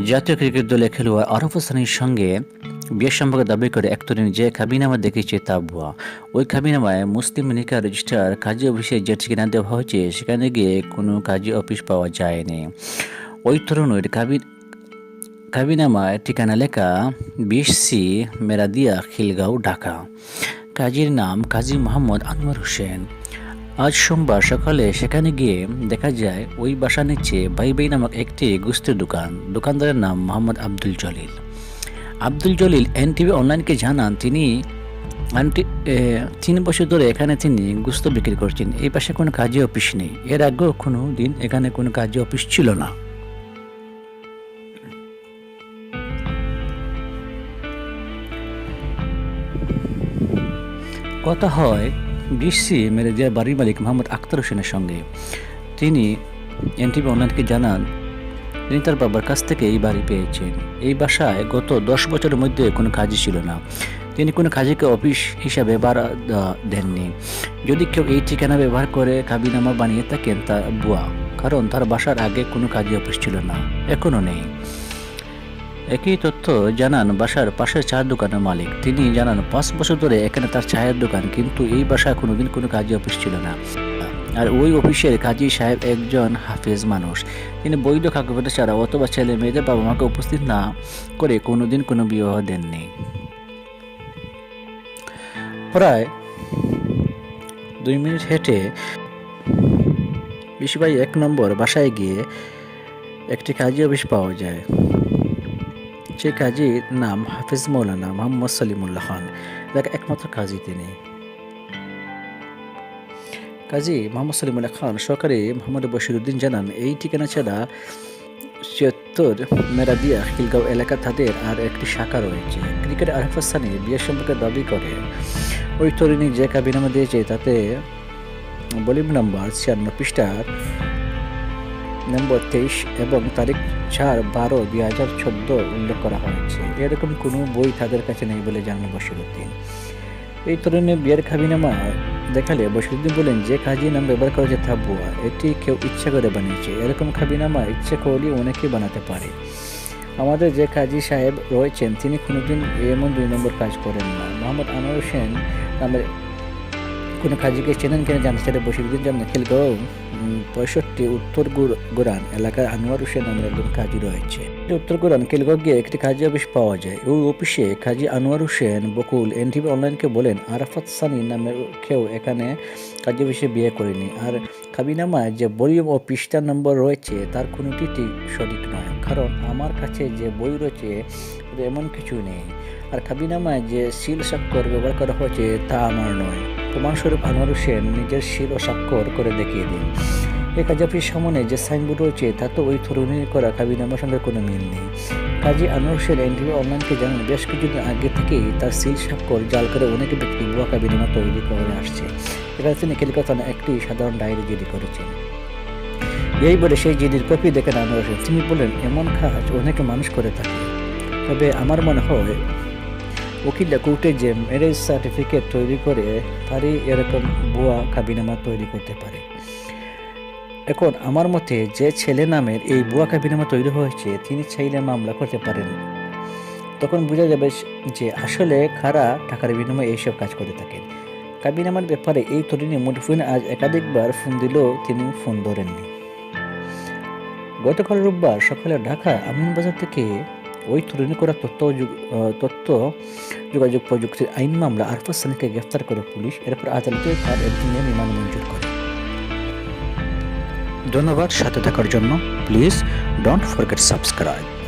জাতীয় ক্রিকেট দলে খেলোয়াড় আরফ হাসানের সঙ্গে বিয়ের সম্পর্কে দাবি করে এক তরুণী, যে খাবিনামা দেখেছে তা ভুয়া। ওই খাবিনামায় মুসলিম নিকা রেজিস্টার কাজী অফিসে যে ঠিকানা দেওয়া হয়েছে, সেখানে গিয়ে কোনো কাজী অফিস পাওয়া যায়নি। ওই তরুণীর কাবি কাবিনামায় ঠিকানা লেখা বিশ সি মেরাদিয়া খিলগাঁও, ঢাকা। কাজীর নাম কাজী মোহাম্মদ আনোয়ার হোসেন। আজ সোমবার সকালে সেখানে গিয়ে দেখা যায় ওই বাসা নিচে বাই নামক একটি গুস্তের দোকান। দোকানদারের নাম মোহাম্মদ আব্দুল জলিল। আব্দুল জলিল এনটিভি অনলাইনকে জানান, তিনি আন্টি তিন বছর ধরে এখানে তিনি গুস্ত বিক্রি করছেন। এই পাশে কোনো কাজী অফিস নেই। এর আগেও কোনো দিন এখানে কোনো কাজী অফিস ছিল না। কথা হয় বিসি মেরেজিয়ার বাড়ির মালিক মোহাম্মদ আখতার হোসেনের সঙ্গে। তিনি এনটিভি অনলাইনকে জানান, তিনি তার বাবার কাছ থেকে এই বাড়ি পেয়েছেন। এই বাসায় গত দশ বছরের মধ্যে কোনো কাজই ছিল না। তিনি কোনো কাজীকে অফিস হিসাবে ভাড়া দেননি। যদি কেউ এই ঠিকানা ব্যবহার করে কাবিনামা বানিয়ে থাকেন, তা বুয়া কারণ তার বাসার আগে কোনো কাজী অফিস ছিল না। এখনও নেই। একই তথ্য জানান বাসার পাশের চায়ের দোকানের মালিক। তিনি জানান, পাঁচ বছর ধরে এখানে তার চায়ের দোকান, কিন্তু এই বাসায় কোনোদিন কোনো কাজী অফিস ছিল না। আর ওই অফিসের কাজী সাহেব একজন হাফেজ মানুষ। তিনি বৈধ কাগজপত্র ছাড়া অথবা ছেলে মেয়েদের বাবা মাকে উপস্থিত না করে কোনোদিন কোনো বিবাহ দেননি। প্রায় দুই মিনিট হেঁটে বিশবাই এক নম্বর বাসায় গিয়ে একটি কাজী অফিস পাওয়া যায়। সেই কাজীর নাম হাফিজ মৌলানা মোহাম্মদ সলিমুল্লাহ খান। এলাকা একমাত্র কাজী তিনি। কাজী মোহাম্মদ সলিমুল্লাহ খান সরকারি মোহাম্মদ বশিরুদ্দিন জানান, এই ঠিকানা ছাড়া ছিয়াত্তর মেরাদিয়া খিলগাঁও এলাকা তাদের আর একটি শাখা রয়েছে। ক্রিকেট আরফ হাসানি বিয়ের সম্পর্কে দাবি করে, ওই তরুণী যে কাবিনামা দিয়েছে তাতে বলিউড নাম্বার ছিয়ান্ন পৃষ্ঠার নম্বর তেইশ এবং তারিখ চার বারো দুই হাজার চোদ্দ উল্লেখ করা হয়েছে। এরকম কোনো বই তাদের কাছে নেই বলে জানান বশিরুদ্দিন এই তরুণের বিয়ের খাবিনামা দেখালে বশিরুদ্দিন বলেন, যে কাজী নাম ব্যবহার করেছে তা বুয়া এটি কেউ ইচ্ছা করে বানিয়েছে। এরকম খাবিনামা ইচ্ছে করলে অনেকেই বানাতে পারে। আমাদের যে কাজী সাহেব রয়েছেন, তিনি কোনোদিন এমন দুই নম্বর কাজ করেন না। মোহাম্মদ আনোয়ার হোসেন নামের কোনো কাজীকে চেনেন কিনা জানতে চাইলে বসিরুদ্দিন জানেন খিলগাঁও পঁয়ষট্টি উত্তর গুর- গোরান এলাকার আনোয়ার হোসেন নামের একজন কাজী রয়েছে। উত্তর গোরান খিলগাঁও গিয়ে একটি কাজী অফিস পাওয়া যায়। ওই অফিসে কাজী আনোয়ার হোসেন বকুল এনটিভি অনলাইনকে বলেন, আরাফাত সানি নামের কেউ এখানে কাজী অফিসে বিয়ে করেনি। আর কাবিনামায় যে বই ও পৃষ্ঠা নম্বর রয়েছে, তার কোনোটি ঠিক সঠিক নয়। কারণ আমার কাছে যে বই রয়েছে এমন কিছু নেই। আর কাবিনামায় যে শিল স্বাক্ষর ব্যবহার করা হয়েছে, তা আমার নয়। প্রমাণস্বরূপ আনোয়ার হোসেন নিজের শিল ও স্বাক্ষর করে দেখিয়ে দিন। এই কাজী অফিস সামনে যে সাইনবোর্ড রয়েছে, তা তো ওই তরুণীর করা কাবিনামার সঙ্গে কোনো মিল নেই। কাজী আনোয়ার হোসেন এনটিভি অনলাইনকে জানান, বেশ কিছুদিন আগে থেকেই তার সিল স্বাক্ষর জাল করে অনেক ব্যক্তি ভুয়া কাবিনামা তৈরি করে আসছে। এখানে তিনি কলকাতা একটি সাধারণ ডায়েরি জিডি করেছেন। এই বলে সেই জিডির কপি দেখেন আনোয়ার হোসেন। তিনি বলেন, এমন কাজ অনেকে মানুষ করে থাকে। তবে আমার মনে হয় উকিলরা কোর্টে যে ম্যারেজ সার্টিফিকেট তৈরি করে তারই এরকম ভুয়া কাবিনামা তৈরি করতে পারে। এখন আমার মতে যে ছেলে নামের এই ভুয়া কাবিনামা তৈরি হয়েছে, তিনি চাইলে মামলা করতে পারেন। তখন বোঝা যাবে যে আসলে খারা টাকার বিনিময়ে এইসব কাজ করে থাকেন। কাবিনামার ব্যাপারে এই তরুণী মুঠোফোন আজ একাধিকবার ফোন দিলেও তিনি ফোন ধরেননি। গতকাল রোববার সকালে ঢাকা আমিনবাজার থেকে ওই তরুণী করা তথ্য তথ্য যোগাযোগ প্রযুক্তির আইন মামলা আরফাস সানিকে গ্রেফতার করে পুলিশ। এরপর আদালতে তার একদিনে রিমান্ড মঞ্জুর করে। ধন্যবাদ সাথে থাকার জন্য। Please don't forget subscribe